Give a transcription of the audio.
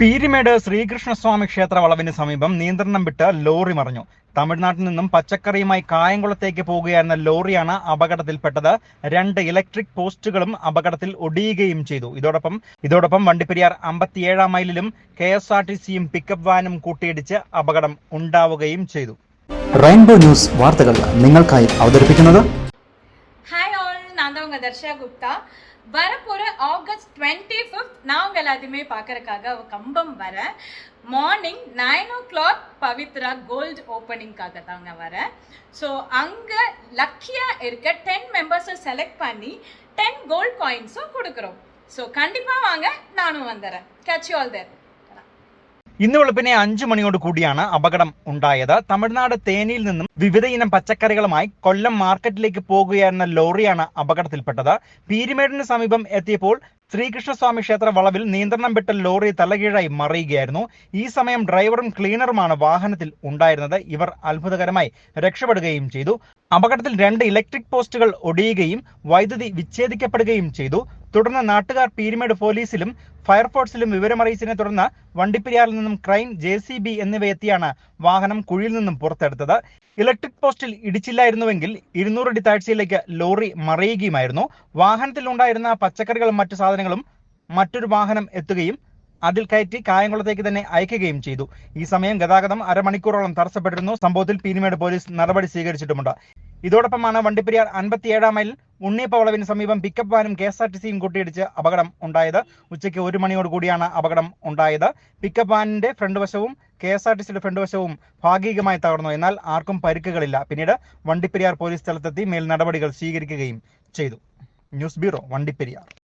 പീരിമേട് ശ്രീകൃഷ്ണസ്വാമി ക്ഷേത്ര വളവിന് സമീപം നിയന്ത്രണം വിട്ട് ലോറി മറിഞ്ഞു. തമിഴ്നാട്ടിൽ നിന്നും പച്ചക്കറിയുമായി കായംകുളത്തേക്ക് പോകുകയായിരുന്ന ലോറിയാണ് അപകടത്തിൽപ്പെട്ടത്. രണ്ട് ഇലക്ട്രിക് പോസ്റ്റുകളും അപകടത്തിൽ ഒടിയുകയും ചെയ്തു. ഇതോടൊപ്പം ഇതോടൊപ്പം വണ്ടിപ്പെരിയാർ അമ്പത്തിയേഴാം മൈലിലും കെ എസ് ആർ ടി സിയും പിക്കപ്പ് വാനും കൂട്ടിയിടിച്ച് അപകടം ഉണ്ടാവുകയും ചെയ്തു. റെയിൻബോ ന്യൂസ് വാർത്തകൾ നിങ്ങൾക്കായി അവതരിപ്പിക്കുന്നത് உங்கள் தர்ஷா குப்தா. வரப்போகிற ஆகஸ்ட் டுவெண்ட்டி ஃபிஃப்த் நான் உங்கள் எல்லாத்தையுமே பார்க்கறக்காக கம்பம் வரேன். Morning nine o'clock Pavithra gold ஓப்பனிங்காக தாங்க வரேன். ஸோ அங்கே லக்கியாக இருக்க டென் மெம்பர்ஸை செலக்ட் பண்ணி டென் கோல்ட் காயின்ஸும் கொடுக்குறோம். ஸோ கண்டிப்பாக வாங்க நானும் வந்துடுறேன் கேட்ச் யூ ஆல் there. ഇന്ന് വെളുപ്പിനെ അഞ്ചു മണിയോട് കൂടിയാണ് അപകടം ഉണ്ടായത്. തമിഴ്നാട് തേനിയിൽ നിന്നും വിവിധ ഇനം പച്ചക്കറികളുമായി കൊല്ലം മാർക്കറ്റിലേക്ക് പോകുകയായിരുന്ന ലോറിയാണ് അപകടത്തിൽപ്പെട്ടത്. പീരിമേടിന് സമീപം എത്തിയപ്പോൾ ശ്രീകൃഷ്ണസ്വാമി ക്ഷേത്ര വളവിൽ നിയന്ത്രണം വിട്ട ലോറി തലകീഴായി മറിയുകയായിരുന്നു. ഈ സമയം ഡ്രൈവറും ക്ലീനറുമാണ് വാഹനത്തിൽ ഉണ്ടായിരുന്നത്. ഇവർ അത്ഭുതകരമായി രക്ഷപ്പെടുകയും ചെയ്തു. അപകടത്തിൽ രണ്ട് ഇലക്ട്രിക് പോസ്റ്റുകൾ ഒടിയുകയും വൈദ്യുതി വിച്ഛേദിക്കപ്പെടുകയും ചെയ്തു. തുടർന്ന് നാട്ടുകാർ പീരുമേട് പോലീസിലും ഫയർഫോഴ്സിലും വിവരമറിയിച്ചതിനെ തുടർന്ന് വണ്ടിപ്പെരിയാറിൽ നിന്നും ക്രൈം ജെ സി ബി എന്നിവയെത്തിയാണ് വാഹനം കുഴിയിൽ നിന്നും പുറത്തെടുത്തത്. ഇലക്ട്രിക് പോസ്റ്റിൽ ഇടിച്ചില്ലായിരുന്നുവെങ്കിൽ ഇരുന്നൂറടി താഴ്ചയിലേക്ക് ലോറി മറിയുകയുമായിരുന്നു. വാഹനത്തിലുണ്ടായിരുന്ന പച്ചക്കറികളും മറ്റു സാധനങ്ങളും മറ്റൊരു വാഹനം എത്തുകയും അതിൽ കയറ്റി കായംകുളത്തേക്ക് തന്നെ അയക്കുകയും ചെയ്തു. ഈ സമയം ഗതാഗതം അരമണിക്കൂറോളം തടസ്സപ്പെട്ടിരുന്നു. സംഭവത്തിൽ പീരുമേട് പോലീസ് നടപടി സ്വീകരിച്ചിട്ടുമുണ്ട്. ഇതോടൊപ്പമാണ് വണ്ടിപ്പെരിയാർ അൻപത്തിയേഴാം മൈൽ ഉണ്ണിയപ്പ വളവിന് സമീപം പിക്കപ്പ് വാനും കെ എസ് ആർ ടി സിയും കൂട്ടിയിടിച്ച് അപകടം ഉണ്ടായത്. ഉച്ചയ്ക്ക് ഒരു മണിയോട് കൂടിയാണ് അപകടം ഉണ്ടായത്. പിക്കപ്പ് വാനിന്റെ ഫ്രണ്ട് വശവും കെ എസ് ആർ ടി സിയുടെ ഫ്രണ്ട് വശവും ഭാഗികമായി തകർന്നു. എന്നാൽ ആർക്കും പരിക്കുകളില്ല. പിന്നീട് വണ്ടിപ്പെരിയാർ പോലീസ് സ്ഥലത്തെത്തി മേൽ നടപടികൾ സ്വീകരിക്കുകയും ചെയ്തു. News bureau Vandiperiyar.